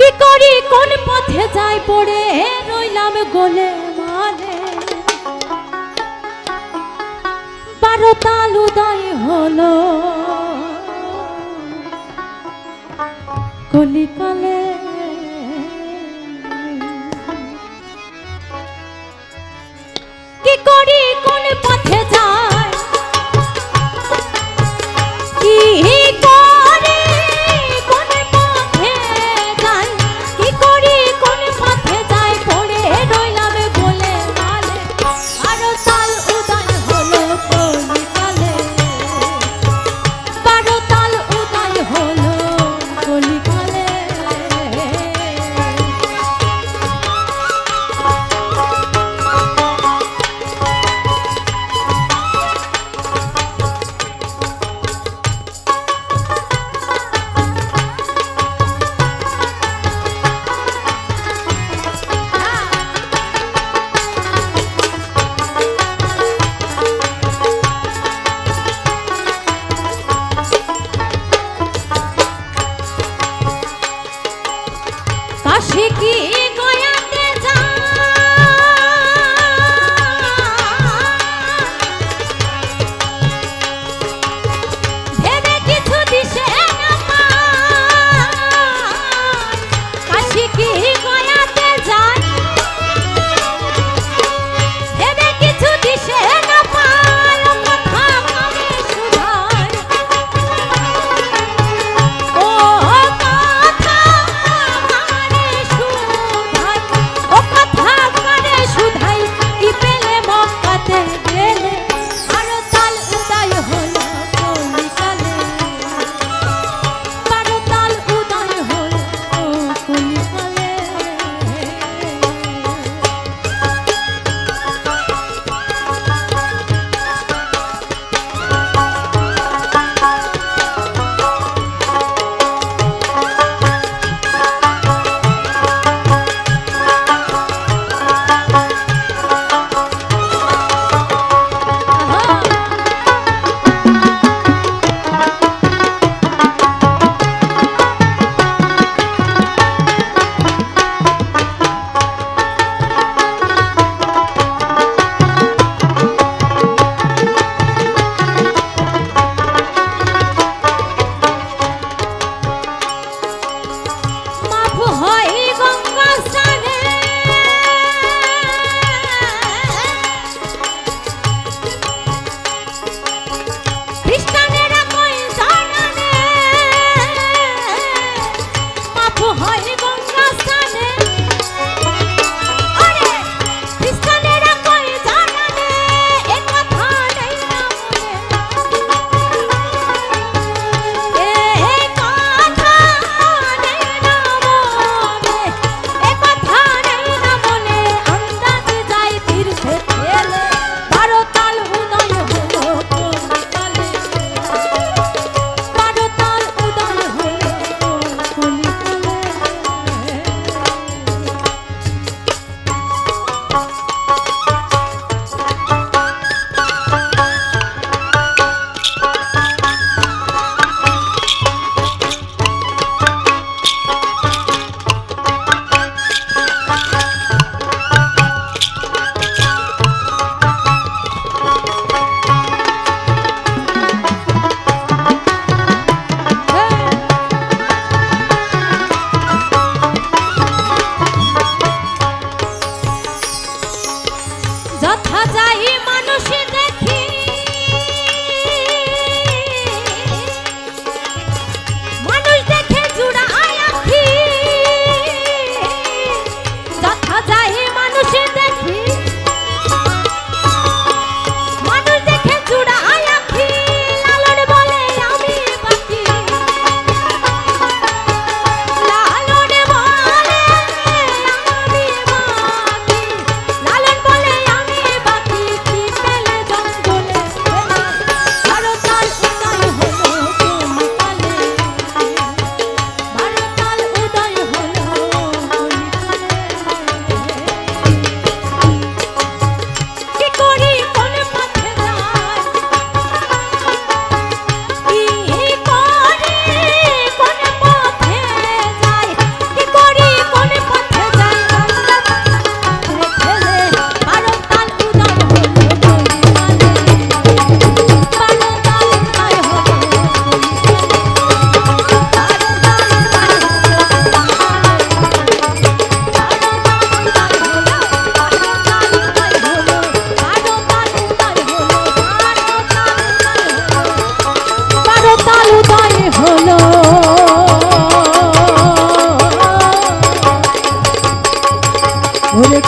করি কোন পথে যাই পড়ে? রইলাম গোলে মালে। বারো তাল উদয় হলো। কলিকালে ঠিকই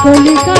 কলিকা